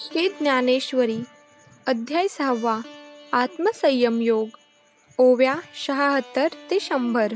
श्री ज्ञानेश्वरी अध्याय सहावा आत्मसंयम योग ओव्या शहात्तर ते शंभर.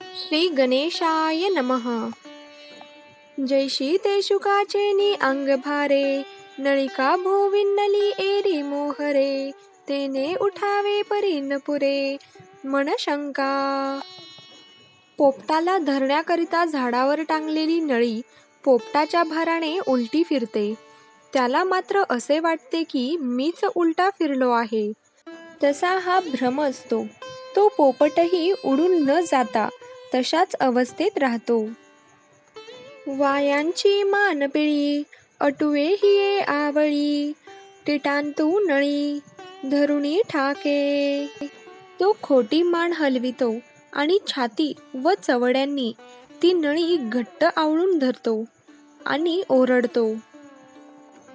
श्री गणेशाय नमः. जैशी ते शुकाचे नि अंग भारे नळिका भोविन्नली एरी मोहरे तेने उठावे परी न पुरे मन शंका पोपटाला धरण्याकरिता झाडावर टांगलेली नळी पोपटाच्या भाराने उलटी फिरते. त्याला मात्र असे वाटते की मीच उलटा फिरलो आहे. तसा हा भ्रम असतो. तो पोपटही उडून न जाता तशाच अवस्थेत राहतो. वायांची मानपिळी अटुवे हिये आवळी टिटांतू नळी धरुणी ठाके. तो खोटी मान हलवितो आणि छाती व चवड्यांनी ती नळी घट्ट आवळून धरतो आणि ओरडतो.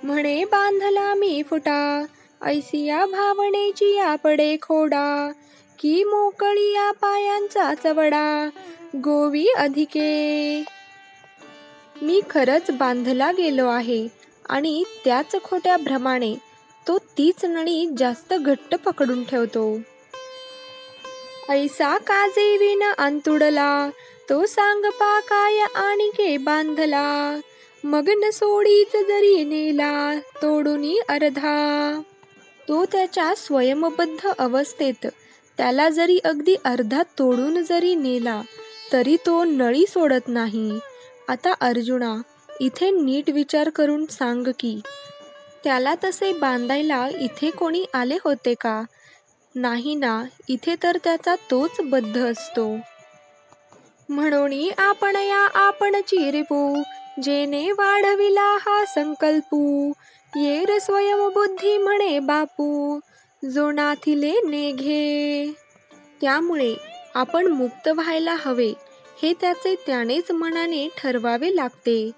म्हणे बांधला मी फुटा. ऐसिया भावनेची या पडे खोडा. की मोकळी या पायांचा चवडा. गोवी अधिके. मी खरंच बांधला गेलो आहे आणि त्याच खोट्या भ्रमाने तो तीच नळी जास्त घट्ट पकडून ठेवतो. ऐसा काजे विन अंतुडला तो सांग पाकाय आणिके बांधला. मग न सोडीच जरी नेला तोडूनी अर्धा. तो त्याच्या स्वयंबद्ध अवस्थेत त्याला जरी अगदी अर्धा तोडून जरी नेला तरी तो नळी सोडत नाही. आता अर्जुना इथे नीट विचार करून सांग की त्याला तसे बांधायला इथे कोणी आले होते का? नाही ना इथे तर त्याचा तोच बद्ध असतो. म्हणून आपण या आपण चिरिपू जेने वाढविला हा संकल्पू. येर स्वयंबुद्धी म्हणे बापू. जो नाथिले नेघे. त्यामुळे आपण मुक्त व्हायला हवे हे त्याचे त्यानेच मनाने ठरवावे लागते.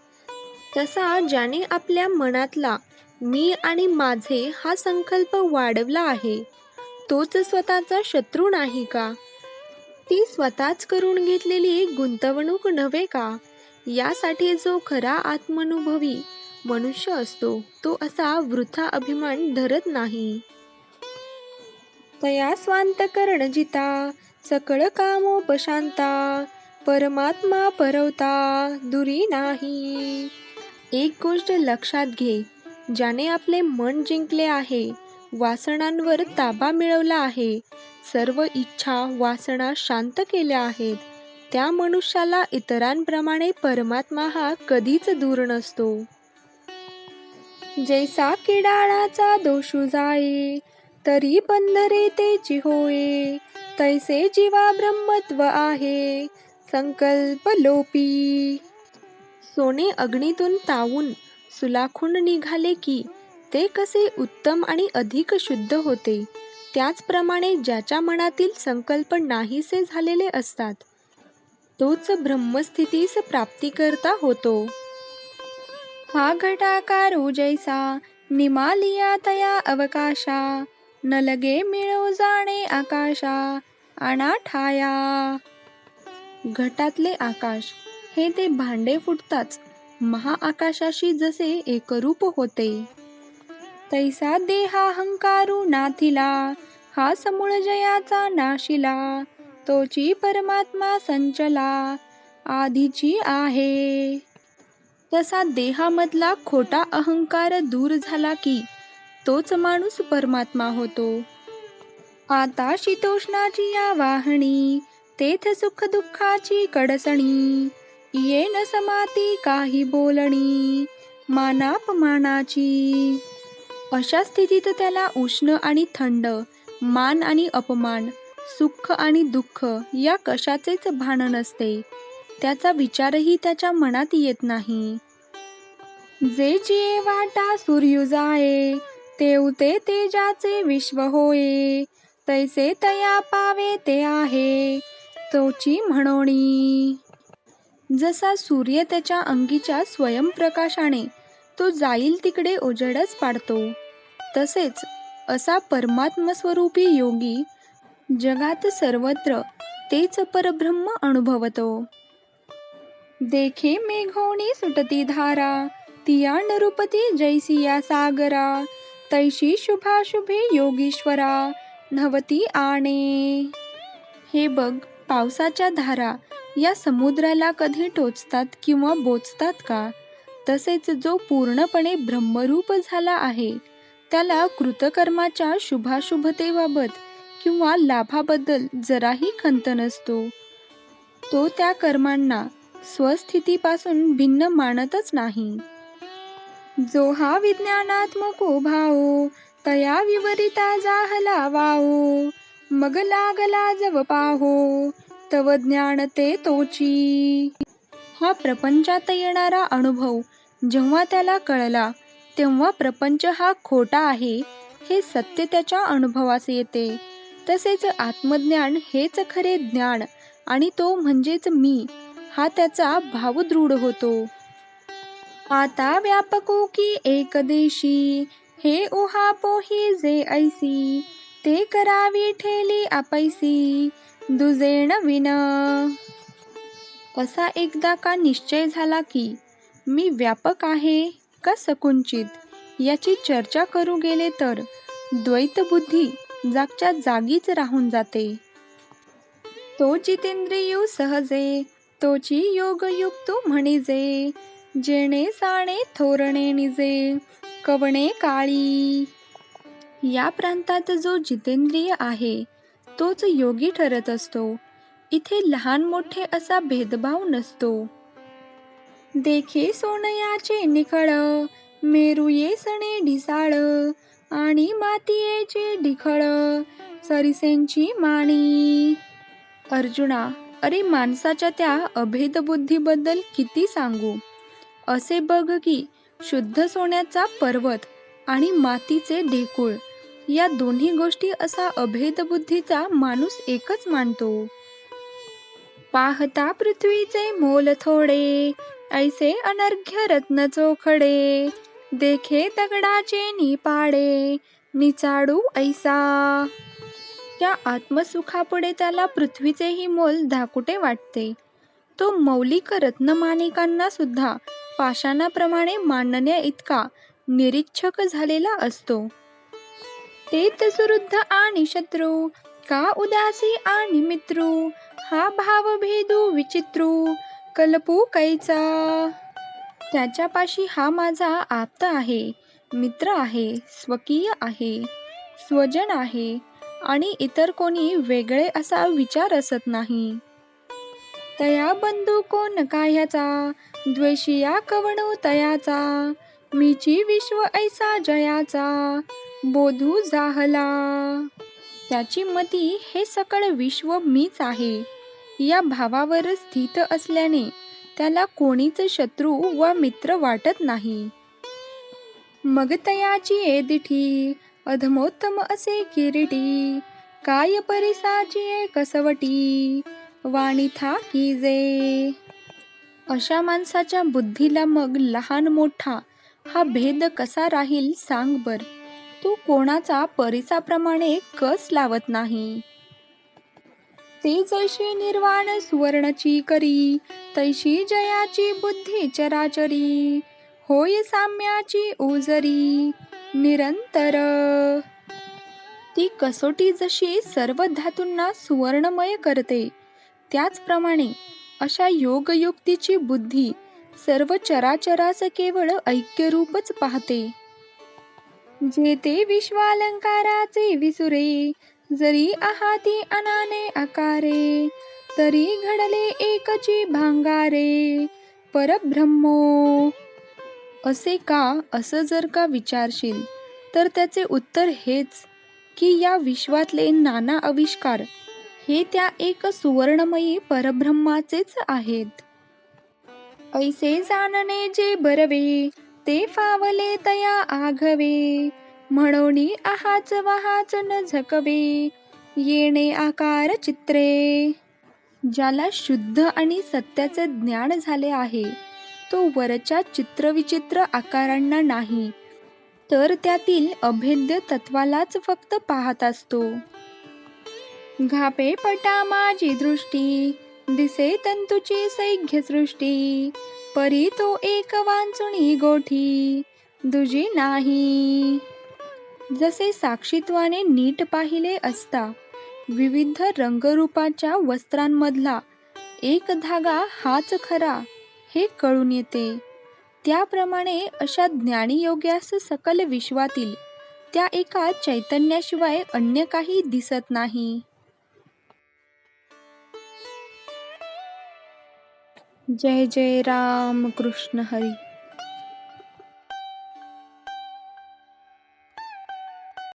तसा ज्याने आपल्या मनातला मी आणि माझे हा संकल्प वाढवला आहे तोच स्वतःचा शत्रू नाही का? ती स्वतःच करून घेतलेली गुंतवणूक नव्हे का? यासाठी जो खरा आत्मनुभवी मनुष्य असतो तो असा वृथा अभिमान धरत नाही. तया स्वांतकरण जिता सकळ कामोपशांता परमात्मा परवता दुरी नाही. एक गोष्ट लक्षात घे ज्याने आपले मन जिंकले आहे वासनांवर ताबा मिळवला आहे सर्व इच्छा वासना शांत केल्या आहेत. त्या मनुष्याला इतरांप्रमाणे परमात्मा हा कधीच दूर नसतो. जैसा किडाळाचा दोषू जाये तरी बंधरे तेची होये तैसे जीवा ब्रह्मत्व आहे संकल्प लोपी. सोने अग्नीतून तावून सुलाखून निघाले की ते कसे उत्तम आणि अधिक शुद्ध होते. त्याचप्रमाणे ज्याच्या मनातील संकल्प नाहीसे झालेले असतात तोच ब्रह्मस्थितीस प्राप्तिकर्ता होतो. हा घटाकार हो जैसा निमालिया तया अवकाशा न लगे मिळो जाणे आकाशा अनाठाया। घटातले आकाश हे ते भांडे फुटताच महाआकाशाशी जसे एकरूप होते. तैसा देहाहंकारू नाथिला हा समूळ जयाचा नाशिला तोची परमात्मा संचला आधीची आहे. तसा देहामधला खोटा अहंकार दूर झाला की तोच माणूस परमात्मा होतो. आता शीतोष्णाची या वाहणी तेथ सुख दुःखाची कडसणी येन समाती काही बोलणी मानापमानाची अशा स्थितीत त्याला उष्ण आणि थंड मान आणि अपमान सुख आणि दुःख या कशाचेच भान नसते. त्याचा विचारही त्याच्या मनात येत नाही. जे जिये वाटा सूर्युजाये तेवते तेजाचे विश्व होये. तैसे तया पावे ते आहे तोची म्हणोणी. जसा सूर्य त्याच्या अंगीच्या स्वयंप्रकाशाने तो जाईल तिकडे उजेडच पाडतो तसेच असा परमात्मस्वरूपी योगी जगात सर्वत्र तेच परब्रह्म अनुभवतो. देखे मेघोणी सुटती धारा तिया नरुपती जैसिया सागरा तैशी शुभाशुभे योगीश्वरा नवती आणे. हे बघ पावसाच्या धारा या समुद्राला कधी टोचतात किंवा बोचतात का? तसेच जो पूर्णपणे ब्रह्मरूप झाला आहे त्याला कृतकर्माच्या शुभाशुभतेबाबत किंवा लाभाबद्दल जराही खंत नसतो. तो त्या कर्मांना स्वस्थितीपासून भिन्न मानतच नाही. जो हा विज्ञानात्मको भाओ तया विवरिता जाहला वाओ मग लागला जव पाहो तव ज्ञान ते तोची. हा प्रपंचात येणारा अनुभव जेव्हा त्याला कळला तेव्हा प्रपंच हा खोटा आहे हे सत्य त्याच्या अनुभवास येते. तसेच आत्मज्ञान हेच खरे ज्ञान आणि तो म्हणजेच मी हा त्याचा भाव दृढ होतो. आता व्यापको की एकदेशी हे उहापोही जे ऐसी ते करावी ठेली आपैसी दुजेण विन. असा एकदा का निश्चय झाला की मी व्यापक आहे का सकुंचित याची चर्चा करू गेले तर द्वैत बुद्धी जागच्या जागीच राहून जाते. तो जितेंद्रियू सहजे तोची योगयुक्त म्हणिजे. जेणे साणे थोरणे निजे कवणे काळी. या प्रांतात जो जितेंद्रिय आहे तोच योगी ठरत असतो. इथे लहान मोठे असा भेदभाव नसतो. देखे सोनयाचे निखळ मेरुये सणे ढिसाळ आणि मातीयेचे ढिखळ सरिसेंची माणी. अर्जुना अरे माणसाच्या त्या अभेद बुद्धीबद्दल किती सांगू? असे बघ की शुद्ध सोन्याचा पर्वत आणि मातीचे ढेकूळ या दोन्ही गोष्टी असा अभेद बुद्धीचा माणूस एकच मानतो. पाहता पृथ्वीचे मोल थोडे ऐसे अनर्घ्य रत्न चोखडे. देखे दगडाचे निपाडे निचाडू ऐसा. त्या आत्मसुखापुढे त्याला पृथ्वीचेही मोल धाकुटे वाटते. तो मौलिक रत्नमानिकांना सुद्धा पाषाणाप्रमाणे मानण्या इतका निरीक्षक झालेला असतो. ते सुरुद्ध आणि शत्रू का उदासी आणि मित्रू हा भाव भेदू विचित्रू कल्पू कैचा त्याच्यापाशी हा माझा आप्त आहे मित्र आहे स्वकीय आहे स्वजन आहे आणि इतर कोणी वेगळे असा विचार असत नाही. तया बंधू को नकायाचा द्वेषिया कवणू तयाचा? मीची विश्व ऐसा जयाचा? बोधू जाहला? त्याची मती हे सकळ विश्व मीच आहे. या भावावर स्थित असल्याने त्याला कोणीच शत्रू वा मित्र वाटत नाही. मगतयाची ए दिठी अधमोत्तम असे किरीटी काय परिसाची कसवटी वाणी था जे. अशा माणसाच्या बुद्धीला मग लहान मोठा हा भेद कसा राहील सांग बर. तू कोणाचा परिसाप्रमाणे कस लावत नाही. ते जशी निर्वाण सुवर्णची करी तैशी जयाची बुद्धी चराचरी. होय साम्याची ओजरी निरंतर. ती कसोटी जशी सर्व धातूंना सुवर्णमय करते त्याचप्रमाणे अशा योगयुक्तीची बुद्धी सर्व चराचरास केवळ ऐक्यरूपच पाहते. जे ते विश्वालंकाराचे विसुरे जरी आहाती अनाने आकारे तरी घडले एकची भांगारे. परब्रह्मो असे का असं जर का विचारशील तर त्याचे उत्तर हेच की या विश्वातले नाना आविष्कार हे त्या एक सुवर्णमयी परब्रह्माचेच आहेत. ऐसे जाणणे जे बरवे ते फावले तया आघवे. म्हणोनी आहाच वाहाच न झकवे येणे आकार चित्रे. ज्याला शुद्ध आणि सत्याचे ज्ञान झाले आहे तो वरच्या चित्रविचित्र आकारांना नाही तर त्यातील अभेद्य तत्वालाच फक्त पाहत असतो. घापे पटा माझी दृष्टी दिसे तंतुची सैघ्य सृष्टी परी तो एक वांचुणी गोठी दुजी नाही. जसे साक्षीत्वाने नीट पाहिले असता विविध रंगरूपाच्या वस्त्रांमधला एक धागा हाच खरा हे कळून येते. त्याप्रमाणे अशा ज्ञानीयोग्यास सकल विश्वातील त्या एका चैतन्याशिवाय अन्य काही दिसत नाही. जय जय राम कृष्ण हरी.